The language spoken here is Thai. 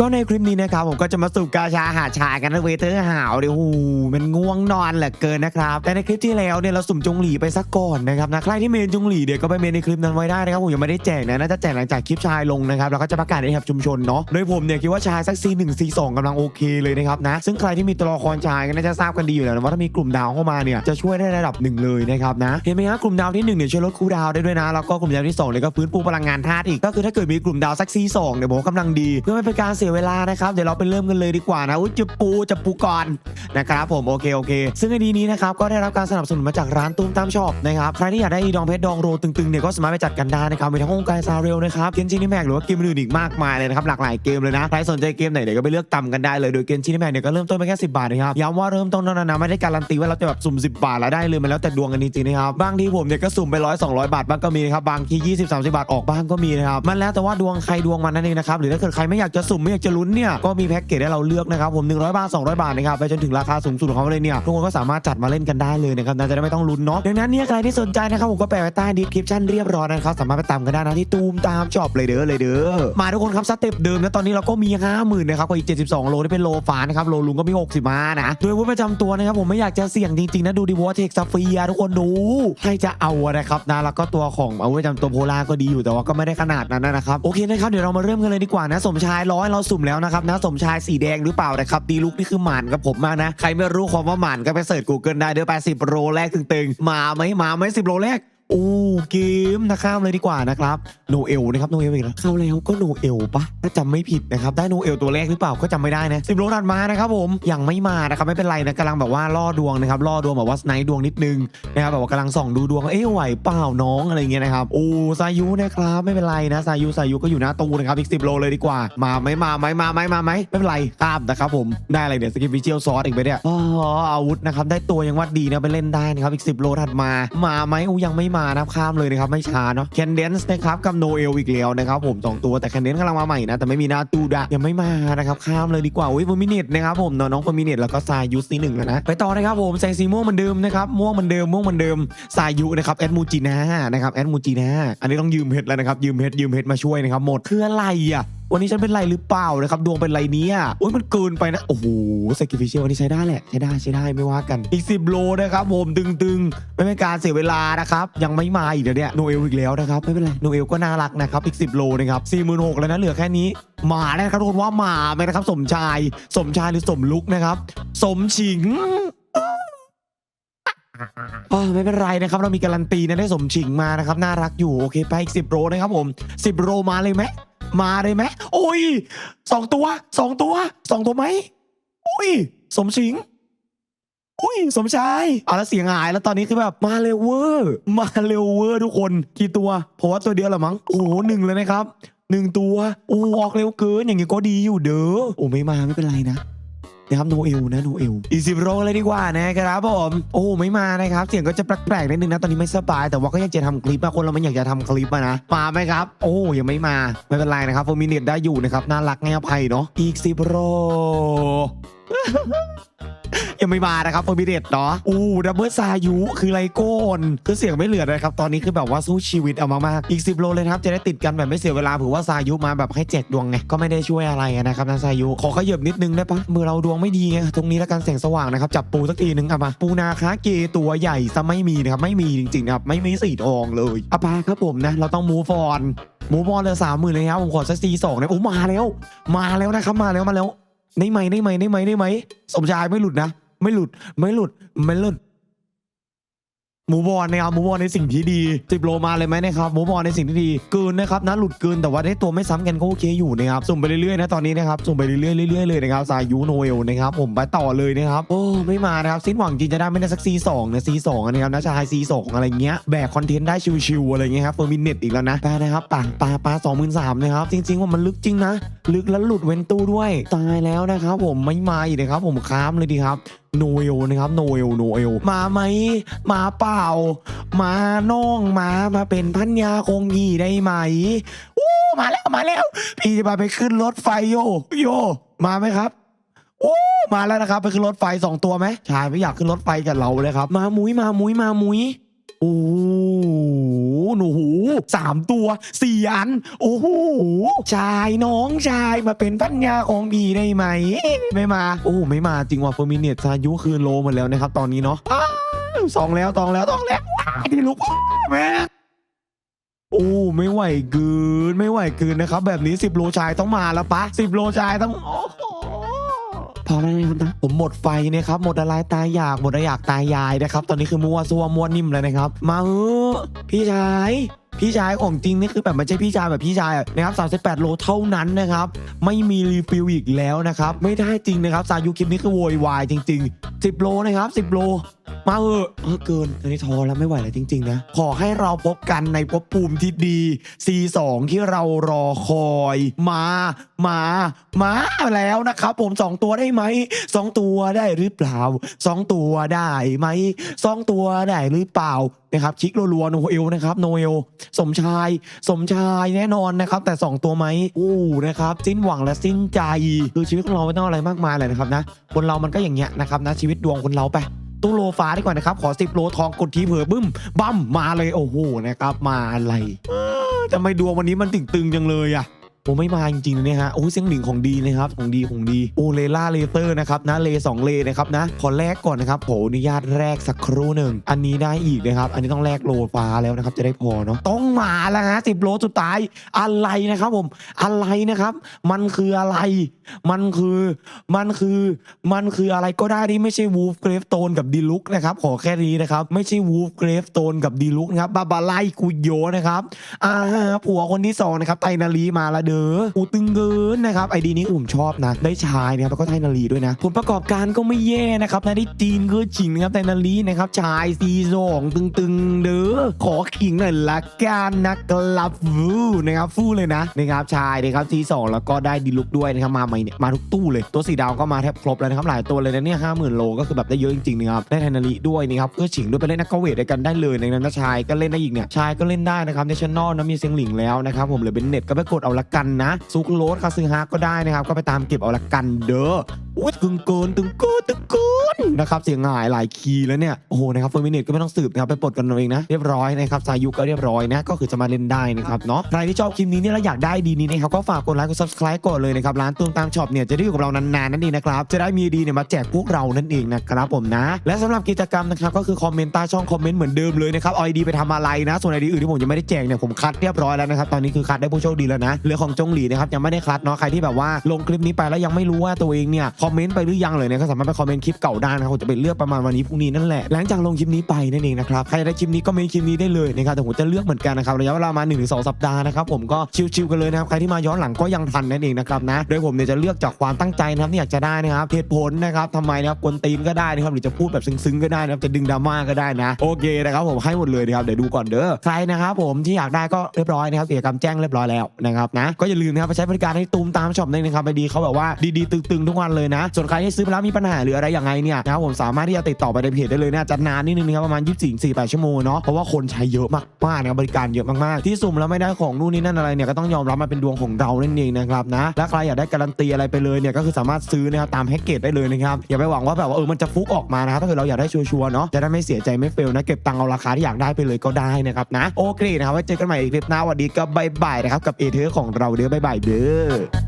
ก็ในคลิปนี้นะครับผมก็จะมาสูบกาชาหาชายกันนะเวเตอร์หาวเดี๋ยวโอ้โหมันง่วงนอนเหลือเกินนะครับแต่ในคลิปที่แล้วเนี่ยเราสุ่มจงหลีไปสักก่อนนะครับนะใครที่เมนจงหลีเดี๋ยวก็ไปเมนในคลิปนั้นไว้ได้นะครับผมยังไม่ได้แจกนะน่าจะแจกหลังจากคลิปชายลงนะครับแล้วก็จะประกาศในแถบชุมชนเนาะโดยผมเนี่ยคิดว่าชายสักซีหนึ่งซีสองกำลังโอเคเลยนะครับนะซึ่งใครที่มีตัวละครชายก็น่าจะทราบกันดีอยู่แล้วนะว่าถ้ามีกลุ่มดาวเข้ามาเนี่ยจะช่วยได้ระดับหนึ่งเลยนะครับนะเห็นไหมฮะกลุ่มดาวที่หนึ่งเนี่ยช่วยลดคูลดาวได้ด้วยนะแล้วก็กลุ่มดาวที่สองเนี่ยก็ฟื้นฟูพลังงานธาตุอีกก็คือถ้าเกิดมีกลุ่มดาวสักซีสองเนี่ยผมกำลังดีเพื่อไม่เป็นการเสียเวลานะครับเดี๋ยวเราไปเริ่มกันเลยดีกว่านะอุ้ยจะปูจะปูก่อนนะครับผมโอเคโอเค ซึ่งไอดีนี้นะครับก็ได้รับการสนับสนุนมาจากร้านตุ้มตามช็อปนะครับใครที่อยากได้อีดองเพชรดองโรตึงๆเนี่ยก็สามารถไปจัดกันได้นะครับมีทั้งองค์การซาเรลนะครับเกนชินิแม็กหรือว่าเกมอื่นอีกมากมายเลยนะครับหลากหลายเกมเลยนะใครสนใจเกมไหนเดี๋ยวก็ไปเลือกตำกันได้เลยโดยเกนชินิแม็กเนี่ยก็เริ่มต้นไปแค่10 บาทนะครับย้ำว่าเริ่มต้นนั้นนะไม่ได้การันตีว่าเราจะแบบสุ่ม10 บาทแล้วได้เลยมันแล้วแต่ดวงกันจริงๆนะครับบางทีผมเนี่ยก็สุ่มไปร้อยสองร้อยบาทบ้างก็มีนะครับบางที20 30 บาทออกบ้างก็มีนะครับมันแล้วแต่ว่าดวงใครดวงมันนั่นเองนะครับหรือถ้าเกิดใครไม่อยากจะสุ่มไม่อยากจะลุ้นเนี่ยก็มีแพ็กเกจให้เราเลือกนะครับผม 100 บาท 200 บาทนะครับไปจนถึงราคาสูงสุดของเขาเลยเนี่ยทุกคนก็สามารถจัดมาเล่นกันได้เลยนะครับนะจะได้ไม่ต้องลุ้นเนาะดังนั้นเนี่ยใครที่สนใจนะครับผมก็แปะไว้ใต้ดีสคริปชั่นเรียบร้อยนะครับสามารถไปตามกันได้นะที่ตูมตามจอบเลยเด้อเลยเด้อมาทุกคนครับสเต็ปเดิมนะตอนนี้เราก็มี 50,000นะครับกับอีก 72 โลที่เป็นโลฟ้านะครับโลลุงก็มี 65 นะโดยวุฒิประจำตัวนะครับผมไม่อยากจะเสี่ยงจริงๆนะดูดิวอเทคซาฟียทุกคนดูใครจะเอานะครับนะแล้วก็ตัวของอาวุธประจำตัวโพลาก็ดีอยู่แต่ว่าก็ไม่ได้ขนาดนั้นนะครับโอเคนะครับเดี๋ยวเรามาเริ่มกันเลยดีกว่านะสมชายร้อยเราสุ่มแล้วนะครับนะสมชายสีแดงหรือเปล่านะครับดีลุกนี่คือหมานกับผมมากนะใครไม่รู้ความว่าหมานก็ไปเสิร์ช Google ได้เด้อ80โลแรกตึงๆมาไหมมาไหม10โลแรก โอ้เกมนะข้ามเลยดีกว่านะครับโนเอลนะครับโนเอลอีกแล้วเข้าแล้วก็โนเอลปะถ้าจำไม่ผิดนะครับได้โนเอลตัวแรกหรือเปล่าก็จำไม่ได้นะสิบโลถัดมานะครับผมยังไม่มานะครับไม่เป็นไรนะกำลังแบบว่าล่อดวงนะครับล่อดวงแบบว่าสไนด์ดวงนิดนึงนะครับแบบว่ากำลังส่องดูดวงเอ๊ะไหวเปล่าน้องอะไรเงี้ยนะครับโอ้ซายุนะครับไม่เป็นไรนะซายุซายุก็อยู่หน้าตู้นะครับอีกสิบโลเลยดีกว่า มาไหมมาไหมมาไหมมาไหมไม่เป็นไรข้ามนะครับผมได้อะไรเดี๋ยวสกิปวิเชียลซอสอีกไปเนี่ยอ๋ออาวุธนะครับได้ตัวยังว่าดีนะไปเล่นได้นะครับอีก10โลถัดมา มาไหมอู้ยังไม่มานะครับข้ามเลยนะครับไม่ช้าเนาะแคนเดนส์นะครับกับโนเอลอีกแล้วนะครับผมสองตัวแต่แคนเดนส์กำลังมาใหม่นะแต่ไม่มีหน้าตูดะยังไม่มานะครับข้ามเลยดีกว่าอุ้ยเฟอร์มิเนตนะครับผมเนาะน้องเฟอร์มิเนตแล้วก็ซายุสนี่หนึ่งแล้วนะไปต่อนะครับผมแสงสีม่วงเหมือนเดิมนะครับม่วงเหมือนเดิมม่วงเหมือนเดิมซายุนะครับแอดมูจินานะครับแอดมูจินาอันนี้ต้องยืมเพชรแล้วนะครับยืมเพชรยืมเพชรมาช่วยนะครับหมดคืออะไรอะ วันนี้ฉันเป็นไรหรือเปล่านะครับดวงเป็นไรเนี้โอ้ยมันเกินไปนะ โอ้โหสกิฟิเชียลวันนี้ใช้ได้แหละ ใช้ได้ใช้ได้ไม่ว่ากันอีก 10 โลนะครับผมตึงๆ ไม่เป็นการเสียเวลานะครับยังไม่มาอีกเดี๋ยวเนี่ยโนเอลอีกแล้วนะครับไม่เป็นไรโนเอลก็น่ารักนะครับอีก 10 โลนะครับ46,000แล้วนะเหลือแค่นี้มาแล้วนะครับทุกคนว่ามาไหมนะครับสมชาย สมชายหรือสมลุกนะครับ สมฉิง อ๋อไม่เป็นไรนะครับ เรามีการันตีนะได้สมฉิงมานะครับ น่ารักอยู่ โอเค ไปอีก10โลนะครับผม10โลมาเลยไหมมาเลยไหมโอ้ยสองตัวสองตัวสองตัวไหมอุ้ย สมชิงอุ้ยสมชายเอะแล้วเสียงหายแล้วตอนนี้คือแบบมาเร็วเวอร์ มาเร็วเวอร์ทุกคนกี่ตัวเพราะว่าตัวเดียวเหรอมั้งโอ้โหหนึ่งเลยนะครับหนึ่งตัวโอ้ออกเร็วเกินอย่างงี้ก็ดีอยู่เด้อโอ้ไม่มาไม่เป็นไรนะ นะครับโนเอลนะโนเอลอีสิบโรเลยดีกว่านะครับผมโอ้ไม่มานะครับเสียงก็จะแปลกๆนิดนึงนะตอนนี้ไม่สบาย แต่ว่าก็ยังจะทำคลิปอะคนเรามันอยากจะทำคลิปอะนะมาไหมครับ โอ้ยังไม่มาไม่เป็นไรนะครับโฟมิเนตได้อยู่นะครับน่ารักง่ายอภัยเนาะอีกสิบโร ยังไม่มานะครับเฟอร์มิเดตเนาะอู้ดับเบิลซายุคือไรโกนคือเสียงไม่เหลือเลยครับ ตอนนี้คือแบบว่าสู้ชีวิตเอามากๆอีก 10 โลเลยนะครับ จะได้ติดกันแบบไม่เสียเวลาเผื่อว่าซายุมาแบบให้แจกดวงไง ก็ไม่ได้ช่วยอะไรนะครับนะซายุ ขอขยับนิดนึงได้ปะมือเราดวงไม่ดีไงตรงนี้แล้วกันแสงสว่างนะครับ จับปูสักทีนึงเอามา ปูนาคาเกตัวใหญ่ซะไม่มีนะครับไม่มีจริงๆนะครับไม่มีสีทองเลยเอาไปครับผมนะเราต้องมูฟอนมูฟอนเลยสามหมื่นเลยครับผมขอสักซีสองนะโอ้มาแล้ว มาแล้วนะครับมาแล้วมาแล้ว ได้ไหมได้ไหมได้ไหมได้ไหมสมชายไม่หลุดนะ ไม่หลุดไม่หลุดไม่หลุด มูบอลนะครับหมูบอลในสิ่งที่ดีสิบโลมาเลยไหมนะครับหมูบอลในสิ่งที่ดีเกินนะครับนะหลุดเกินแต่ว่าได้ตัวไม่ซ้ำกันก็โอเคอยู่นะครับส่งไปเรื่อยๆนะตอนนี้นะครับส่งไปเรื่อยๆเรื่อยๆเลยนะครับสายุโนเอลนะครับผมไปต่อเลยนะครับโอ้ไม่มานะครับสิ้นหวังจริงจะได้ไม่ได้สักซีสองนะซีสองนะครับนะชายซีสองอะไรเงี้ยแบกคอนเทนต์ได้ชิวๆอะไรเงี้ยครับเฟอร์มินเน็ตอีกแล้วนะไปนะครับต่างปลาปลาสองหมื่นสามนะครับจริงๆว่ามันลึกจริงนะ ลึกแล้วหลุดเว้นตู้ด้วย ตายแล้วนะครับผมไม่มาอีกนะครับผมค้ามเลยดีครับ โนเอลนะครับโนเอลโนเอลมาไหมมาเปล่า มาน้องมามาเป็นพันยาคงยีได้ไหมอู้มาแล้วมาแล้ว พี่จะมาไปขึ้นรถไฟโยโยมาไหมครับโอ้มาแล้วนะครับไปขึ้นรถไฟสองตัวไหมชายไม่อยากขึ้นรถไฟกับเราเลยครับ มามุ้ยมามุ้ยมามุ้ยโอ้ หนูหูสามตัวสี่อัน โอ้โหชายน้องชายมาเป็นพันยาของพี่ได้ไหม ไม่มา โอ้ไม่มาจริงว่ะเฟอร์มิเนตซายุคือโลหมดแล้วนะครับ ตอนนี้เนาะสองแล้วตองแล้วตองแล้วที่ลูกแม่โอ้ไม่ไหวเกินไม่ไหวเกินนะครับ แบบนี้10โลชายต้องมาแล้วปะ10โลชายต้องโอ้โพอแล้วนะครับนะผมหมดไฟเนะครับหมดอะไรตายอยากหมดอะไรอยากตายยายนะครับ ตอนนี้คือมัวซัวมัวนิ่มเลยนะครับ มาเออพี่ชายพี่ชายของจริงนี่คือแบบไม่ใช่พี่ชายแบบพี่ชายนะครับ38 โลเท่านั้นนะครับ ไม่มีรีฟิลอีกแล้วนะครับ ไม่ได้จริงนะครับ ซายุคลิปนี้คือโวยวายจริง ๆ 10 โลนะครับ 10 โล มาเออเออเกินตอนนี้ท้อแล้วไม่ไหวแล้วจริง ๆ นะ ขอให้เราพบกันในภพภูมิที่ดี C2 ที่เรารอคอย มา มา มาแล้วนะครับ ผม 2 ตัวได้ไหม 2 ตัวได้หรือเปล่า 2 ตัวได้ไหม 2 ตัวได้หรือเปล่านะครับคลิกรัวๆโนเอลนะครับโนเอลสมชาย สมชายแน่นอนนะครับ แต่ 2 ตัวไหมอู้นะครับสิ้นหวังและสิ้นใจคือชีวิตของเราไม่ต้องอะไรมากมายเลยนะครับนะคนเรามันก็อย่างเงี้ยนะครับนะชีวิตดวงคนเราไป ตู้โลฟ้าดีกว่านะครับ ขอ 10 โลทองกดทีเผลอบึ้มบั้มมาเลยโอ้โหนะครับมาอะไรทำไมดวงวันนี้มันตึงตึงๆจังเลยอะ โอ้ไม่มาจริงๆนะเนี่ยฮะโอ้เสียงหลิงของดีนะครับของดีของดีโอเลล่าเลเตอร์นะครับนะเลสองเลนะครับนะขอแลกก่อนนะครับโหอนุญาตแรกสักครู่หนึ่งอันนี้ได้อีกนะครับ อันนี้ต้องแลกโลฟ้าแล้วนะครับจะได้พอเนาะต้องมาแล้วฮะสิบโลสุดท้ายอะไรนะครับผมอะไรนะครับ มันคืออะไร มันคือมันคือมันคืออะไรก็ได้ที่ไม่ใช่วูฟเกรฟโตนกับดีลุกนะครับขอแค่นี้นะครับไม่ใช่วูฟเกรฟโตนกับดีลุกนะครับบาบาไลกุโยนะครับอ่าผัวคนที่สองนะครับไทนาลีมาละเด้ออูตึงเกินนะครับไอดีนี้อุ่มชอบนะ ได้ชายนะครับแล้วก็ไทนาลีด้วยนะ ผลประกอบการก็ไม่แย่นะครับนะได้จีนก็จริงนะครับไทนาลีนะครับชายซีสองตึงๆเด้อขอขิงหน่อยละกันนะครับฟูนะครับฟูเลยนะนะครับชายนะครับซีสองแล้วก็ได้ดีลุกด้วยนะครับมาใหม่เนี่ยมาทุกตู้เลยตัวสีดาวก็มาแทบครบแล้วนะครับหลายตัวเลยนะเนี่ยห้าหมื่นโลก็คือแบบได้เยอะจริงๆนะครับได้ไทนาลีด้วยนะครับเพื่อฉิงด้วยไปเล่นนักเวทด้วยกันได้เลยในนั้นนะชายก็เล่นได้อีกเนี่ยชายก็เล่นได้นะครับเนชั่นแนลนะมีเสียงหลิงแล้วนะครับผมเหลือเป็นเน็ตก็ไปกดเอาละกันนะ ซุกโรสคาซึฮาก็ได้นะครับ ก็ไปตามเก็บเอาละกันเด้อ อุ้ยตึงเกินตึงเกินตึงเกินนะครับเสียงหายหลายคีย์แล้วเนี่ยโอ้โหนะครับเฟอร์มิเนตก็ไม่ต้องสืบนะครับไปปลดกันเอาเองนะเรียบร้อยนะครับสายุก็เรียบร้อยนะก็คือจะมาเล่นได้นะครับเนาะใครที่ชอบคลิปนี้เนี่ยแล้วอยากได้ดีนี้นะครับก็ฝากกดไลค์กด subscribe ก่อนเลยนะครับร้านตูมตามช็อปเนี่ยจะได้อยู่กับเรานานๆนั่นเองนะครับจะได้มีดีเนี่ยมาแจกพวกเรานั่นเองนะครับผมนะ และสำหรับกิจกรรมนะครับก็คือคอมเมนต์ใต้ช่องคอมเมนต์เหมือนเดิมเลยนะครับเอาไอดีไปทำอะไรนะ ส่วนไอดีอื่นที่ผมยังไม่ได้แจกเนี่ยผมคัดเรียบร้อยแล้วนะครับตอนนี้คือคัดได้ผู้โชคดีแล้วนะเหลือของจงหลีนะครับยังไม่ได้คัดเนาะใครที่แบบว่าลงคลิปนี้ไปแล้วยังไม่รู้ว่าตัวเองเนี่ยคอมเมนต์ไปหรือยังเลยเนี่ยก็สามารถไปคอมเมนต์คลิปเก่าได้นะครับผมจะไปเลือกประมาณวันนี้พรุ่งนี้นั่นแหละหลังจากลงคลิปนี้ไปนั่นเองนะครับใครได้คลิปนี้ก็เมนคลิปนี้ได้เลยนะครับแต่ผมจะเลือกเหมือนกันนะครับระยะเวลามา1นถึงสสัปดาห์นะครับผมก็ชิวๆกันเลยนะครับใครที่มาย้อนหลังก็ยังทันนั่นเองนะครับนะโดยผมเนี่ยจะเลือกจากความตั้งใจนะครับที่อยากจะได้นะครับเหตุผลนะครับทำไมนะครับกวนตีนก็ได้นะครับหรือจะพูดแบบซึ้งๆก็ได้นะครับจะดึงดราม่าก็ได้นะโอเคนะครับผมให้หมดเลยนะครับเดี๋ยวดูก่อนเด้อใครนะครับผมที่อยากได้ก็เรียบร้อยนะครับกิจกรรมแจ้งเรียบร้อยแล้วนะครับนะก็อย่าลืมนะครับไปใช้บริการให้ตูมตามช็อปนั่นนะครับไปดีเขาแบบว่าดีๆตึงๆทุกวันเลยนะส่วนใครที่ซื้อไปแล้วมีปัญหาหรืออะไรอย่างไรเนี่ยนะครับผมสามารถที่จะติดต่อไปในเพจได้เลยนะจะนานนิดนึงนะครับประมาณ 24 48 ชั่วโมงเนาะเพราะว่าคนใช้เยอะมากๆนะบริการเยอะมากๆ ที่สุ่มแล้วไม่ได้ของนู่นนี่นั่นอะไรเนี่ยก็ต้องยอมรับมาเป็นดวงของเรานั่นเองนะครับนะและใครอยากได้การันตีอะไรไปเลยเนี่ยก็คือสามารถซื้อนะครับตามแพ็กเกจได้เลยนะครับอย่าไปหวังว่าแบบว่าเออมันจะฟุกออกมานะครับถ้าเกิดเราอยากได้ชัวร์ๆเนาะจะได้ไม่เสียใจไม่เฟลนะเก็บตังค์เอาราคาที่อยากได้ไปเลยก็ได้นะครับนะโอเคนะครับไว้เจอกันใหม่อีกคลิปหน้าสวัสดีก็บายบายนะครับกับเอเธอร์ของเราเด้อบายบายเด้อ